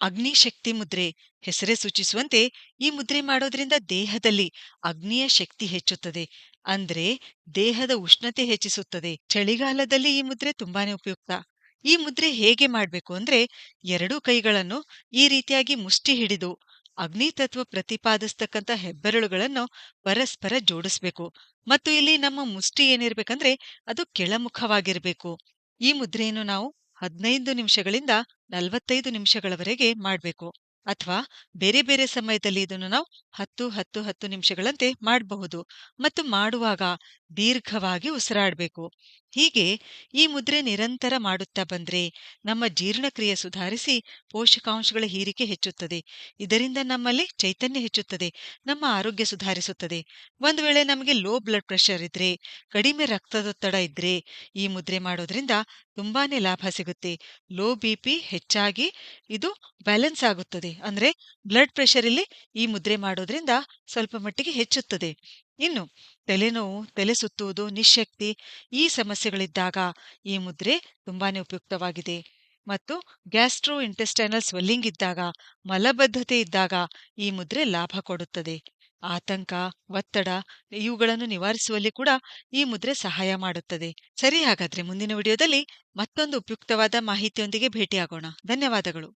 ಅಗ್ನಿಶಕ್ತಿ ಮುದ್ರೆ ಹೆಸರೇ ಸೂಚಿಸುವಂತೆ ಈ ಮುದ್ರೆ ಮಾಡೋದ್ರಿಂದ ದೇಹದಲ್ಲಿ ಅಗ್ನಿಯ ಶಕ್ತಿ ಹೆಚ್ಚುತ್ತದೆ. ಅಂದ್ರೆ ದೇಹದ ಉಷ್ಣತೆ ಹೆಚ್ಚಿಸುತ್ತದೆ. ಚಳಿಗಾಲದಲ್ಲಿ ಈ ಮುದ್ರೆ ತುಂಬಾನೇ ಉಪಯುಕ್ತ. ಈ ಮುದ್ರೆ ಹೇಗೆ ಮಾಡಬೇಕು ಅಂದ್ರೆ ಎರಡೂ ಕೈಗಳನ್ನು ಈ ರೀತಿಯಾಗಿ ಮುಷ್ಟಿ ಹಿಡಿದು ಅಗ್ನಿ ತತ್ವ ಪ್ರತಿಪಾದಿಸ್ತಕ್ಕಂಥ ಹೆಬ್ಬೆರಳುಗಳನ್ನು ಪರಸ್ಪರ ಜೋಡಿಸ್ಬೇಕು. ಮತ್ತು ಇಲ್ಲಿ ನಮ್ಮ ಮುಷ್ಟಿ ಏನಿರ್ಬೇಕಂದ್ರೆ ಅದು ಕೆಳಮುಖವಾಗಿರಬೇಕು. ಈ ಮುದ್ರೆಯನ್ನು ನಾವು ಹದಿನೈದು ನಿಮಿಷಗಳಿಂದ ನಲವತ್ತೈದು ನಿಮಿಷಗಳವರೆಗೆ ಮಾಡಬೇಕು. ಅಥವಾ ಬೇರೆ ಬೇರೆ ಸಮಯದಲ್ಲಿ ಇದನ್ನು ನಾವು ಹತ್ತು ಹತ್ತು ಹತ್ತು ನಿಮಿಷಗಳಂತೆ ಮಾಡಬಹುದು. ಮತ್ತು ಮಾಡುವಾಗ ದೀರ್ಘವಾಗಿ ಉಸಿರಾಡಬೇಕು. ಹೀಗೆ ಈ ಮುದ್ರೆ ನಿರಂತರ ಮಾಡುತ್ತಾ ಬಂದ್ರೆ ನಮ್ಮ ಜೀರ್ಣಕ್ರಿಯೆ ಸುಧಾರಿಸಿ ಪೋಷಕಾಂಶಗಳ ಹೀರಿಕೆ ಹೆಚ್ಚುತ್ತದೆ. ಇದರಿಂದ ನಮ್ಮಲ್ಲಿ ಚೈತನ್ಯ ಹೆಚ್ಚುತ್ತದೆ. ನಮ್ಮ ಆರೋಗ್ಯ ಸುಧಾರಿಸುತ್ತದೆ. ಒಂದು ವೇಳೆ ನಮಗೆ ಲೋ ಬ್ಲಡ್ ಪ್ರೆಷರ್ ಇದ್ರೆ, ಕಡಿಮೆ ರಕ್ತದೊತ್ತಡ ಇದ್ರೆ ಈ ಮುದ್ರೆ ಮಾಡೋದ್ರಿಂದ ತುಂಬಾನೇ ಲಾಭ ಸಿಗುತ್ತೆ. ಲೋ ಬಿ ಪಿ ಹೆಚ್ಚಾಗಿ ಇದು ಬ್ಯಾಲೆನ್ಸ್ ಆಗುತ್ತದೆ. ಅಂದ್ರೆ ಬ್ಲಡ್ ಪ್ರೆಷರ್ ಇಲ್ಲಿ ಈ ಮುದ್ರೆ ಮಾಡೋದ್ರಿಂದ ಸ್ವಲ್ಪ ಮಟ್ಟಿಗೆ ಹೆಚ್ಚುತ್ತದೆ. ಇನ್ನು ತಲೆನೋವು, ತಲೆ ಸುತ್ತುವುದು ನಿಶಕ್ತಿ ಈ ಸಮಸ್ಯೆಗಳಿದ್ದಾಗ ಈ ಮುದ್ರೆ ತುಂಬಾನೇ ಉಪಯುಕ್ತವಾಗಿದೆ. ಮತ್ತು ಗ್ಯಾಸ್ಟ್ರೋ ಇಂಟೆಸ್ಟೈನಲ್ ಸ್ವೆಲ್ಲಿಂಗ್ ಇದ್ದಾಗ, ಮಲಬದ್ಧತೆ ಇದ್ದಾಗ ಈ ಮುದ್ರೆ ಲಾಭ ಕೊಡುತ್ತದೆ. ಆತಂಕ, ಒತ್ತಡ ಇವುಗಳನ್ನು ನಿವಾರಿಸುವಲ್ಲಿ ಕೂಡ ಈ ಮುದ್ರೆ ಸಹಾಯ ಮಾಡುತ್ತದೆ. ಸರಿ, ಹಾಗಾದ್ರೆ ಮುಂದಿನ ವಿಡಿಯೋದಲ್ಲಿ ಮತ್ತೊಂದು ಉಪಯುಕ್ತವಾದ ಮಾಹಿತಿಯೊಂದಿಗೆ ಭೇಟಿಯಾಗೋಣ. ಧನ್ಯವಾದಗಳು.